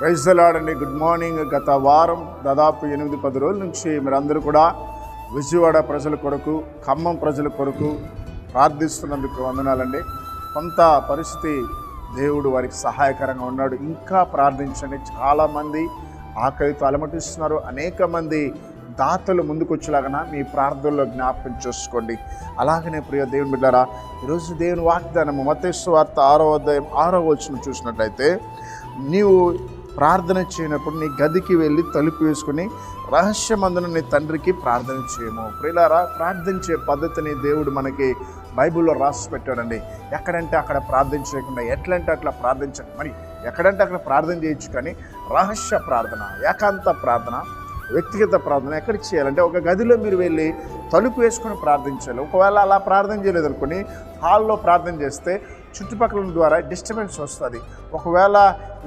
ప్రైజ్లాడండి good morning. గత వారం దాదాపు ఎనిమిది పది రోజుల నుంచి మీరందరూ కూడా విజయవాడ ప్రజల కొరకు ఖమ్మం ప్రజల కొరకు ప్రార్థిస్తున్నందుకు వందనాలండి. కొంత పరిస్థితి దేవుడు వారికి సహాయకరంగా ఉన్నాడు. ఇంకా ప్రార్థించండి. చాలామంది ఆకలితో అలమటిస్తున్నారు. అనేక మంది దాతలు ముందుకొచ్చేలాగన మీ ప్రార్థనలో జ్ఞాపకం చేసుకోండి. అలాగనే ప్రియ దేవుని బిడ్డారా ఈరోజు దేవుని వాగ్దానము మతేశ్వార్త ఆరో అధ్యాయం ఆరో వచ్చిన చూసినట్లయితే నీవు ప్రార్థన చేయనప్పుడు నీ గదికి వెళ్ళి తలుపు వేసుకుని రహస్యమందున నీ తండ్రికి ప్రార్థన చేయము. ప్రిలారా ప్రార్థించే పద్ధతిని దేవుడు మనకి బైబిల్లో రాసి పెట్టాడండి. ఎక్కడంటే అక్కడ ప్రార్థన చేయకుండా ఎట్లంటే అట్లా ప్రార్థించండి మరి ఎక్కడంటే అక్కడ ప్రార్థన చేయొచ్చు కానీ రహస్య ప్రార్థన ఏకాంత ప్రార్థన వ్యక్తిగత ప్రార్థన ఎక్కడ చేయాలంటే ఒక గదిలో మీరు వెళ్ళి తలుపు వేసుకొని ప్రార్థించాలి. ఒకవేళ అలా ప్రార్థన చేయలేదు అనుకోని హాల్లో ప్రార్థన చేస్తే చుట్టుపక్కల ద్వారా డిస్టర్బెన్స్ వస్తుంది. ఒకవేళ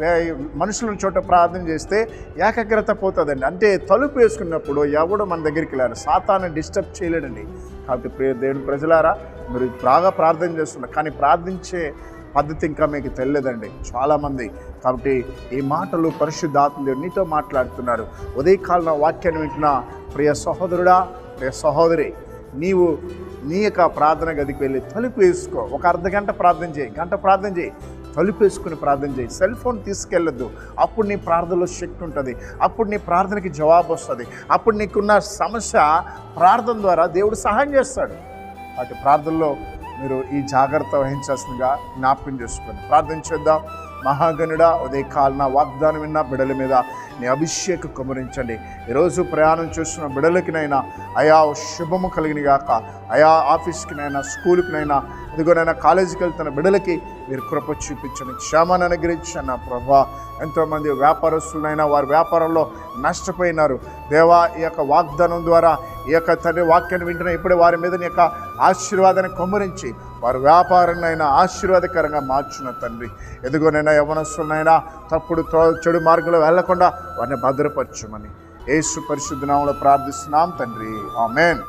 మనుషులను మనుషుల చోట ప్రార్థన చేస్తే ఏకాగ్రత పోతుందండి. అంటే తలుపు వేసుకున్నప్పుడు ఎవడు మన దగ్గరికి లేరు సాతాన్ని డిస్టర్బ్ చేయలేడండి. కాబట్టి ప్రియ దేవుని ప్రజలారా మీరు బాగా ప్రార్థన చేస్తున్నారు. కానీ ప్రార్థించే పద్ధతి ఇంకా మీకు తెలియదండి. చాలామంది కాబట్టి ఈ మాటలు పరిశుద్ధాత్మ దేవుడు నీతో మాట్లాడుతున్నారు. ఉదయకాలం వాక్యాన్ని వింటున్న ప్రియ సహోదరుడా ప్రియ సహోదరి నీవు నీ యొక్క ప్రార్థన గదికి వెళ్ళి తలుపు వేసుకో. ఒక అర్ధ గంట ప్రార్థన చేయి. గంట ప్రార్థన చేయి. తలుపు వేసుకుని ప్రార్థన చేయి. సెల్ ఫోన్ తీసుకెళ్ళొద్దు. అప్పుడు నీ ప్రార్థనలో శక్తి ఉంటుంది. అప్పుడు నీ ప్రార్థనకి జవాబు వస్తుంది. అప్పుడు నీకున్న సమస్య ప్రార్థన ద్వారా దేవుడు సహాయం చేస్తాడు. వాటి ప్రార్థనలో మీరు ఈ జాగ్రత్త వహించాల్సిందిగా జ్ఞాపకం చేసుకోండి ప్రార్థన చేద్దాం. మహాగనుడ ఉదయ కాలన వాగ్దానం విన్న బిడల మీద నీ అభిషేక కుమరించండి. ఈరోజు ప్రయాణం చేస్తున్న బిడలకినైనా అయా శుభము కలిగిన గాక అయా ఆఫీస్కినైనా స్కూల్కినైనా ఇదిగోనైనా కాలేజీకి వెళ్తున్న బిడలకి మీరు కృప చూపించండి. క్షేమాన్ని అనుగ్రహించండి నా ప్రభా. ఎంతోమంది వ్యాపారస్తులైనా వారి వ్యాపారంలో నష్టపోయినారు. దేవా ఈ యొక్క వాగ్దానం ద్వారా ఈ యొక్క తండ్రి వాక్యాన్ని వింటున్న ఇప్పుడే వారి మీద నీ యొక్క ఆశీర్వాదాన్ని కొమ్మరించి వారి వ్యాపారాన్నైనా ఆశీర్వాదకరంగా మార్చున్న తండ్రి. ఎదుగునైనా యవనస్తులనైనా తప్పుడు చెడు మార్గంలో వెళ్ళకుండా వారిని భద్రపరచమని. ఏసు పరిశుద్ధనామంలో ప్రార్థిస్తున్నాం తండ్రి. ఆమెన్.